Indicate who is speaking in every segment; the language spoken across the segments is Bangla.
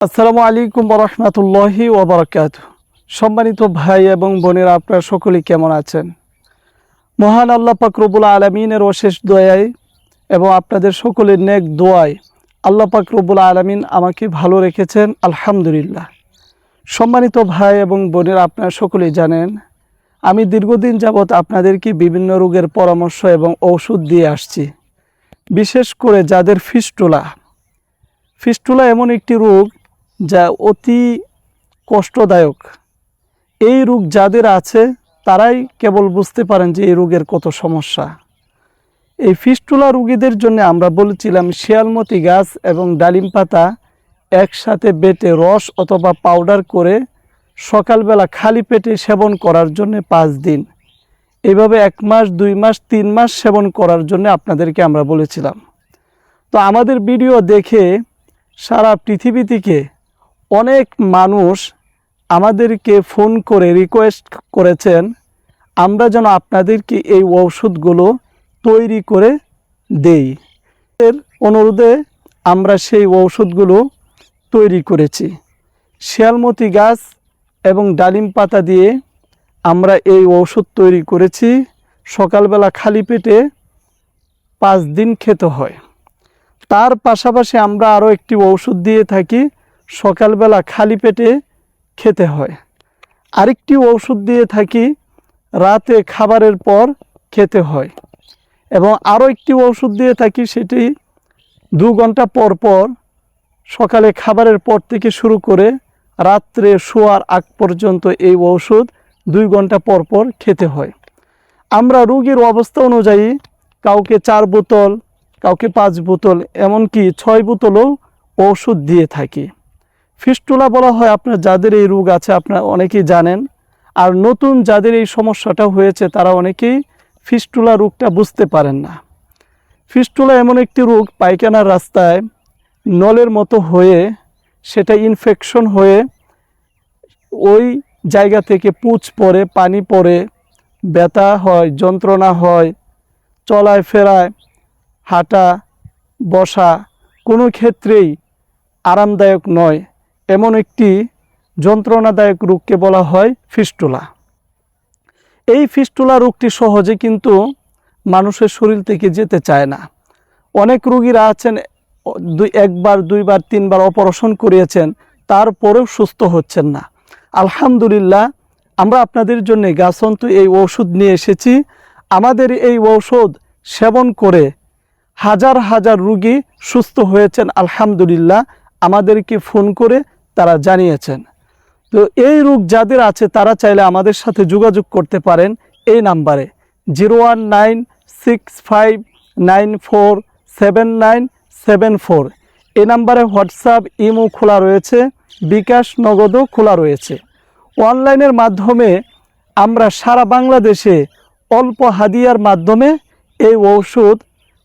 Speaker 1: আসসালামু আলাইকুম রহমতুল্লাহি ওবরাকাত সম্মানিত ভাই এবং বোনেরা, আপনারা সকলেই কেমন আছেন? মহান আল্লাহ পাক রব্বুল আলমিনের অশেষ দয়ায় এবং আপনাদের সকলের নেক দোয়ায় আল্লাহ পাক রব্বুল আলমিন আমাকে ভালো রেখেছেন, আলহামদুলিল্লাহ। সম্মানিত ভাই এবং বোনেরা, আপনারা সকলেই জানেন, আমি দীর্ঘদিন যাবৎ আপনাদেরকে বিভিন্ন রোগের পরামর্শ এবং ঔষধ দিয়ে আসছি। বিশেষ করে যাদের ফিস্টুলা। ফিস্টুলা এমন একটি রোগ যা অতি কষ্টদায়ক। এই রোগ যাদের আছে, তারাই কেবল বুঝতে পারেন যে এই রোগের কত সমস্যা। এই ফিস্টুলা রুগীদের জন্য আমরা বলেছিলাম, শিয়ালমতি গাছ এবং ডালিম পাতা একসাথে বেটে রস অথবা পাউডার করে সকালবেলা খালি পেটে সেবন করার জন্য পাঁচ দিন। এভাবে এক মাস, দুই মাস, তিন মাস সেবন করার জন্য আপনাদেরকে আমরা বলেছিলাম। তো আমাদের ভিডিও দেখে সারা পৃথিবী থেকে অনেক মানুষ আমাদেরকে ফোন করে রিকোয়েস্ট করেছেন, আমরা যেন আপনাদেরকে এই ঔষধগুলো তৈরি করে দেই। এর অনুরোধে আমরা সেই ঔষধগুলো তৈরি করেছি। শিয়ালমতি গাছ এবং ডালিম পাতা দিয়ে আমরা এই ঔষধ তৈরি করেছি। সকালবেলা খালি পেটে পাঁচ দিন খেতে হয়। তার পাশাপাশি আমরা আরও একটি ঔষধ দিয়ে থাকি সকালবেলা খালি পেটে খেতে হয়। আরেকটি ঔষধ দিয়ে থাকি, রাতে খাবারের পর খেতে হয়। এবং আরও একটি ওষুধ দিয়ে থাকি, সেটি দু ঘণ্টা পর পর সকালে খাবারের পর থেকে শুরু করে রাত্রে শোয়ার আগ পর্যন্ত এই ওষুধ দুই ঘণ্টা পর পর খেতে হয়। আমরা রোগীর অবস্থা অনুযায়ী কাউকে চার বোতল, কাউকে পাঁচ বোতল, এমনকি ছয় বোতলও ওষুধ দিয়ে থাকি। ফিস্টুলা বলা হয়, আপনার যাদের এই রোগ আছে, আপনারা অনেকেই জানেন। আর নতুন যাদের এই সমস্যাটা হয়েছে, তারা অনেকেই ফিস্টুলা রোগটা বুঝতে পারেন না। ফিস্টুলা এমন একটি রোগ, পায়খানার রাস্তায় নলের মতো হয়ে, সেটা ইনফেকশন হয়ে, ওই জায়গা থেকে পুঁচ পড়ে, পানি পড়ে, ব্যথা হয়, যন্ত্রণা হয়, চলায় ফেরায়, হাঁটা, বসা, কোনো ক্ষেত্রেই আরামদায়ক নয়। এমন একটি যন্ত্রণাদায়ক রোগকে বলা হয় ফিস্টুলা। এই ফিস্টুলা রোগটি সহজে কিন্তু মানুষের শরীর থেকে যেতে চায় না। অনেক রুগীরা আছেন, দুই, একবার, দুইবার, তিনবার অপারেশন করিয়েছেন, তারপরেও সুস্থ হচ্ছেন না। আলহামদুলিল্লাহ, আমরা আপনাদের জন্য গাছন্তু এই ঔষধ নিয়ে এসেছি। আমাদের এই ঔষধ সেবন করে হাজার হাজার রুগী সুস্থ হয়েছেন, আলহামদুলিল্লাহ। আমাদেরকে ফোন করে তারা জানিয়েছেন। তো এই রোগ যাদের আছে, তারা চাইলে আমাদের সাথে যোগাযোগ করতে পারেন এই নাম্বারে। Zero one nine six five nine four seven nine seven four. এই নাম্বারে হোয়াটসঅ্যাপ, ইমো খোলা রয়েছে, বিকাশ নগদও খোলা রয়েছে। অনলাইনের মাধ্যমে আমরা সারা বাংলাদেশে অল্প হাদিয়ার মাধ্যমে এই ঔষধ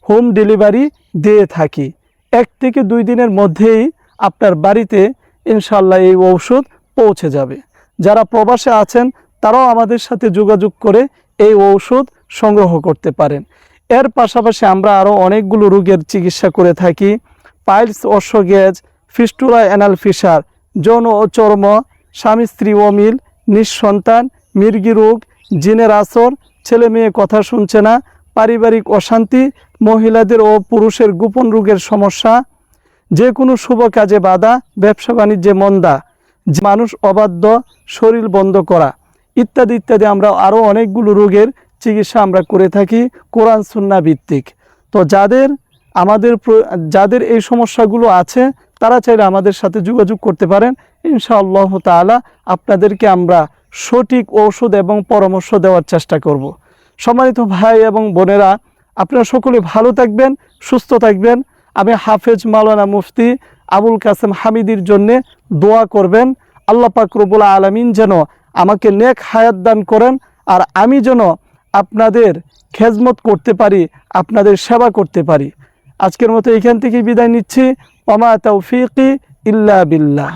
Speaker 1: হোম ডেলিভারি দিয়ে থাকি। এক থেকে দুই দিনের মধ্যেই আপনার বাড়িতে ইনশাল্লাহ এই ঔষধ পৌঁছে যাবে। যারা প্রবাসে আছেন, তারাও আমাদের সাথে যোগাযোগ করে এই ঔষধ সংগ্রহ করতে পারেন। এর পাশাপাশি আমরা আরও অনেকগুলো রোগের চিকিৎসা করে থাকি। পাইলস অশ্বগ্যাজ ফিস্টুলা অ্যানাল ফিসার যৌন ও চর্ম, স্বামী স্ত্রী অমিল, নিঃসন্তান, মির্গি রোগ, জিনের আসর, ছেলে মেয়ে কথা শুনছে না, পারিবারিক অশান্তি, মহিলাদের ও পুরুষের গোপন রোগের সমস্যা যে কোনো শুভ কাজে বাধা, ব্যবসা বাণিজ্যে মন্দা মানুষ অবাধ্য, শরীর বন্ধ করা, ইত্যাদি ইত্যাদি আমরা আরও অনেকগুলো রোগের চিকিৎসা আমরা করে থাকি কোরআন সুন্না ভিত্তিক। তো যাদের আমাদের যাদের এই সমস্যাগুলো আছে, তারা চাইলে আমাদের সাথে যোগাযোগ করতে পারেন। ইনশাআল্লাহ তাআলা আপনাদেরকে আমরা সঠিক ঔষধ এবং পরামর্শ দেওয়ার চেষ্টা করব। সম্মানিত ভাই এবং বোনেরা, আপনারা সকলে ভালো থাকবেন, সুস্থ থাকবেন। আমি হাফেজ মাওলানা মুফতি আবুল কাসেম হামিদির জন্যে দোয়া করবেন, আল্লাহ পাক রব্বুল আলমিন যেন আমাকে নেক হায়াত দান করেন আর আমি যেন আপনাদের খেজমত করতে পারি, আপনাদের সেবা করতে পারি। আজকের মতো এখান থেকেই বিদায় নিচ্ছি। ওমা তৌফিকি ইল্লা বিল্লাহ।